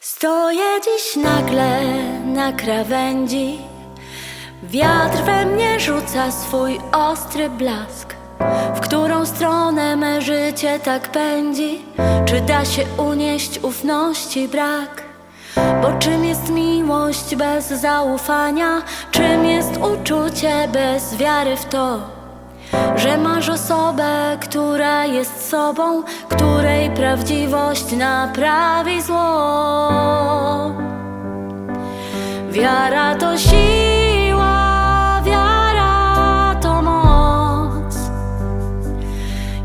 Stoję dziś nagle na krawędzi. Wiatr we mnie rzuca swój ostry blask. W którą stronę me życie tak pędzi? Czy da się unieść ufności brak? Bo czym jest miłość bez zaufania? Czym jest uczucie bez wiary w to? Że masz osobę, która jest sobą, której prawdziwość naprawi zło. Wiara to siła, wiara to moc.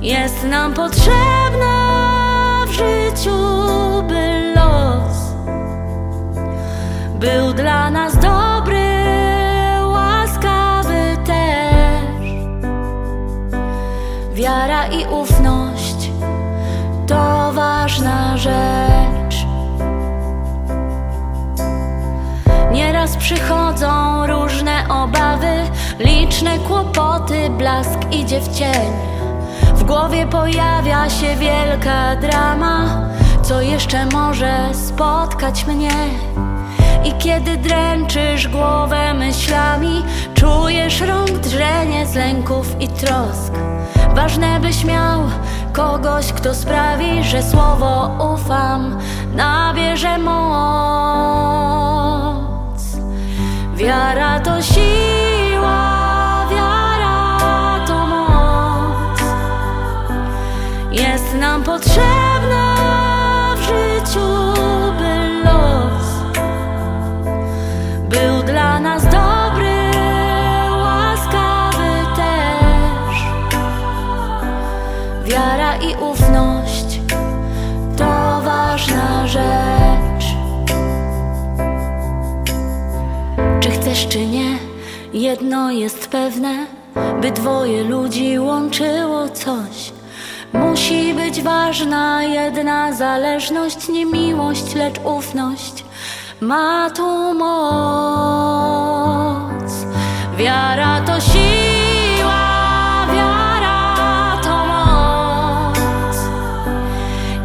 Jest nam potrzebna Wiara i ufność to ważna rzecz. Nieraz przychodzą różne obawy, liczne kłopoty, blask idzie w cień. W głowie pojawia się wielka drama, co jeszcze może spotkać mnie. I kiedy dręczysz głowę myślami, czujesz rąk drżenie z lęków i trosk. Ważne byś miał kogoś, kto sprawi, że słowo ufam nabierze moc. Wiara to siła, wiara to moc. Jest nam potrzebna Chcesz, czy nie, jedno jest pewne, by dwoje ludzi łączyło coś. Musi być ważna jedna zależność, nie miłość, lecz ufność. Ma tu moc. Wiara to siła, wiara to moc.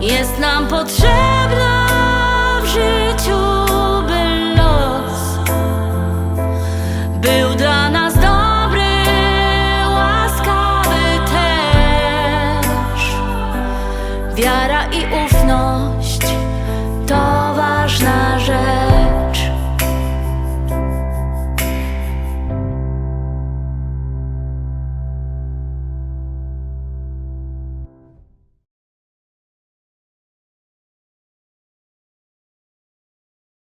Jest nam potrzebna Wiara i ufność to ważna rzecz.